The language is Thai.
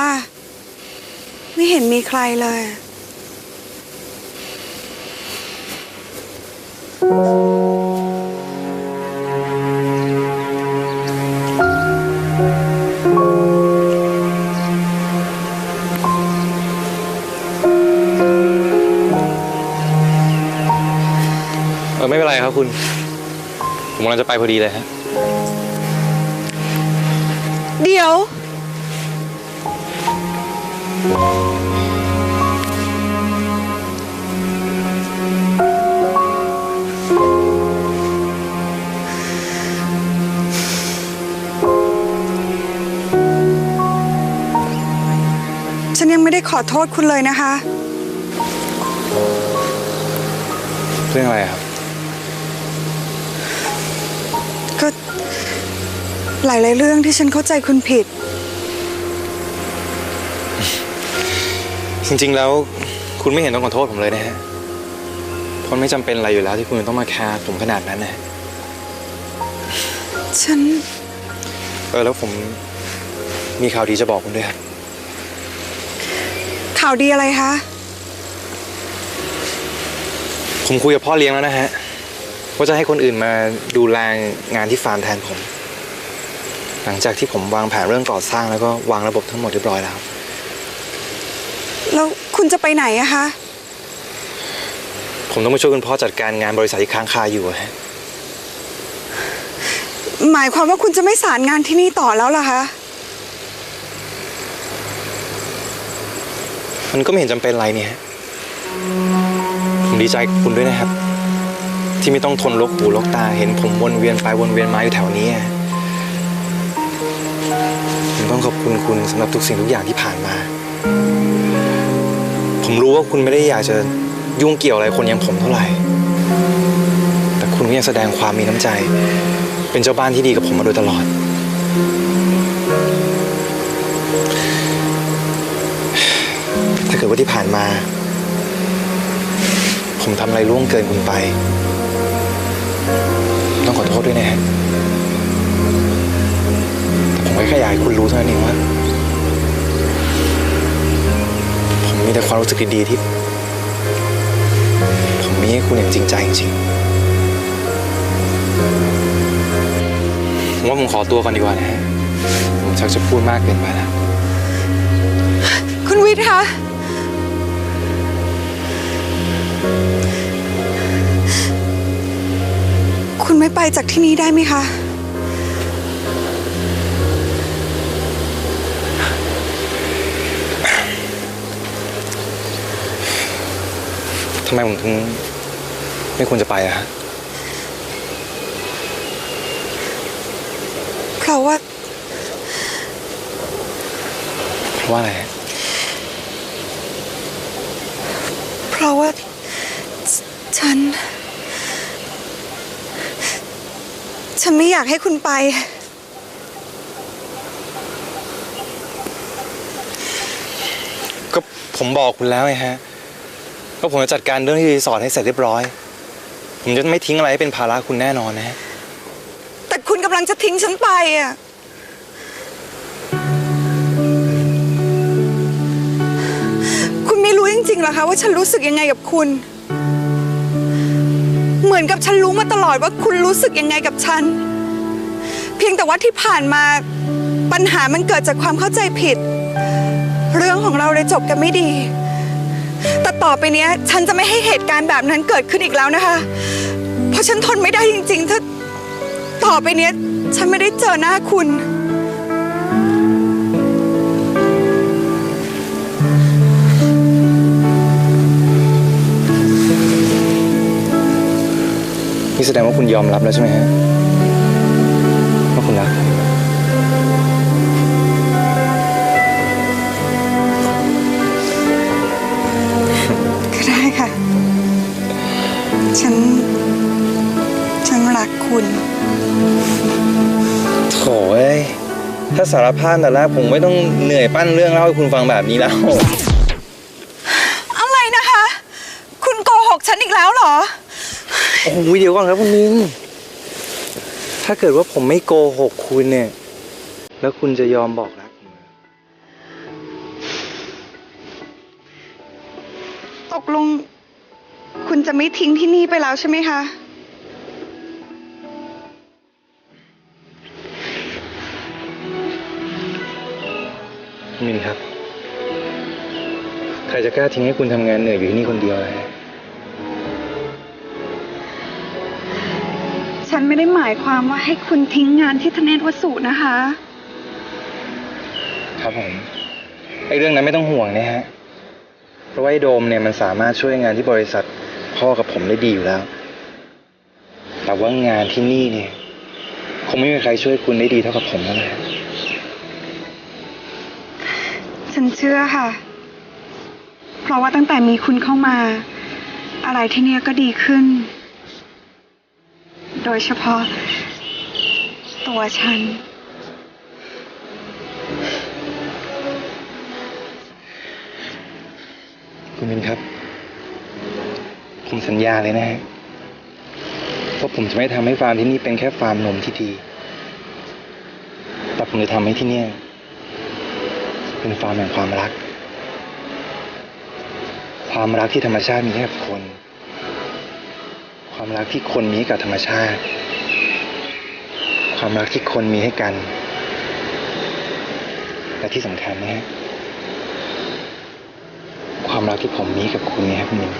ล่ะ ไม่เห็นมีใครเลย เออไม่เป็นไรครับคุณ ผมกำลังจะไปพอดีเลยฮะ เดี๋ยว ฉันยังไม่ได้ขอโทษคุณเลยนะคะ เรื่องอะไรครับ ก็หลายๆเรื่องที่ฉันเข้าใจคุณผิด จริง ๆ แล้วคุณไม่เห็นต้องขอโทษผมเลยนะฮะเพราะไม่จำเป็นอะไรอยู่แล้วที่คุณจะต้องมาแคร์ผมขนาดนั้นนะฉัน เออแล้วผมมีข่าวดีจะบอกคุณด้วยครับข่าวดีอะไรคะ ผมคุยกับพ่อเลี้ยงแล้วนะฮะว่าจะให้คนอื่นมาดูแลงานที่ฟาร์มแทนผม หลังจากที่ผมวางแผนเรื่องก่อสร้างแล้วก็วางระบบทั้งหมดเรียบร้อยแล้วแล้ว คุณจะไปไหนอะคะ ผมต้องมาช่วยคุณพ่อจัดการงานบริษัทที่ค้างคาอยู่อะฮะ หมายความว่าคุณจะไม่สารงานที่นี่ต่อแล้วเหรอคะ มันก็ไม่เห็นจำเป็นอะไรเนี่ยฮะผมดีใจกับคุณด้วยนะครับ ที่ไม่ต้องทนลกหูลกตาเห็นผมวนเวียนไปวนเวียนมาอยู่แถวนี้อะผมต้องขอบคุณคุณสำหรับทุกสิ่งทุกอย่างที่ผ่านมา ผมรู้ว่าคุณไม่ได้อยากจะยุ่งเกี่ยวอะไรคนอย่างผมเท่าไหร่ แต่คุณก็ยังแสดงความมีน้ำใจ เป็นเจ้าบ้านที่ดีกับผมมาโดยตลอด ถ้าเกิดว่าที่ผ่านมา ผมทำอะไรล่วงเกินคุณไป ต้องขอโทษด้วยนะฮะแต่ผมแค่อยากให้คุณรู้เท่านั้นเองว่า ความรู้สึกดีๆที่ ผมมีให้คุณอย่างจริงใจจริงผมว่าผมขอตัวก่อนดีกว่านะฮะผมชักจะพูดมากเกินไปแล้วคุณวิทย์คะคุณไม่ไปจากที่นี่ได้ไหมคะ ทำไมผมถึงไม่ควรจะไปอะฮะ เพราะว่า เพราะว่าอะไรฮะเพราะว่าฉฉัน ฉันไม่อยากให้คุณไป ก็ผมบอกคุณแล้วไงฮะ ก็ผมจะจัดการเรื่องที่รีสอร์ทให้เสร็จเรียบร้อย ผมจะไม่ทิ้งอะไรให้เป็นภาระคุณแน่นอนนะฮะแต่คุณกำลังจะทิ้งฉันไปอะ คุณไม่รู้จริงๆเหรอคะว่าฉันรู้สึกยังไงกับคุณ เหมือนกับฉันรู้มาตลอดว่าคุณรู้สึกยังไงกับฉัน เพียงแต่ว่าที่ผ่านมาปัญหามันเกิดจากความเข้าใจผิด เรื่องของเราเลยจบกันไม่ดี แต่ต่อไปเนี้ย ฉันจะไม่ให้เหตุการณ์แบบนั้นเกิดขึ้นอีกแล้วนะคะ เพราะฉันทนไม่ได้จริง ๆ ถ้าต่อไปเนี้ย ฉันไม่ได้เจอหน้าคุณ นี่แสดงว่าคุณยอมรับแล้วใช่ไหมฮะ ฉัน ฉันรักคุณ โถ่เอ้ยถ้าสารภาพแต่แรกผมไม่ต้องเหนื่อยปั้นเรื่องเล่าให้คุณฟังแบบนี้แล้ว อะไรนะคะ คุณโกหกฉันอีกแล้วเหรอ โอ้โหเดี๋ยวก่อนครับคุณนิ้งถ้าเกิดว่าผมไม่โกหกคุณเนี่ย แล้วคุณจะยอมบอกรักตกลง คุณจะไม่ทิ้งที่นี่ไปแล้วใช่ไหมคะ มินครับ ใครจะกล้าทิ้งให้คุณทำงานเหนื่อยอยู่ที่นี่คนเดียวเลยฉันไม่ได้หมายความว่าให้คุณทิ้งงานที่ทเนศวสุนะคะ ครับผม ไอ้เรื่องนั้นไม่ต้องห่วงนะฮะ เพราะว่าไอ้โดมเนี่ยมันสามารถช่วยงานที่บริษัท พ่อกับผมได้ดีอยู่แล้ว แต่ว่างานที่นี่เนี่ย คงไม่มีใครช่วยคุณได้ดีเท่ากับผมแล้วแหละฉันเชื่อค่ะ เพราะว่าตั้งแต่มีคุณเข้ามา อะไรที่เนี่ยก็ดีขึ้น โดยเฉพาะ ตัวฉัน คุณมินครับ ผมสัญญาเลยนะฮะว่าผมจะไม่ทำให้ฟาร์มที่นี่เป็นแค่ฟาร์มนมที่ดี แต่ผมจะทำให้ที่เนี่ย เป็นฟาร์มแห่งความรัก ความรักที่ธรรมชาติมีให้กับคน ความรักที่คนมีให้กับธรรมชาติ ความรักที่คนมีให้กัน และที่สำคัญนะฮะ ความรักที่ผมมีกับคุณเนี่ยครับคุณมิน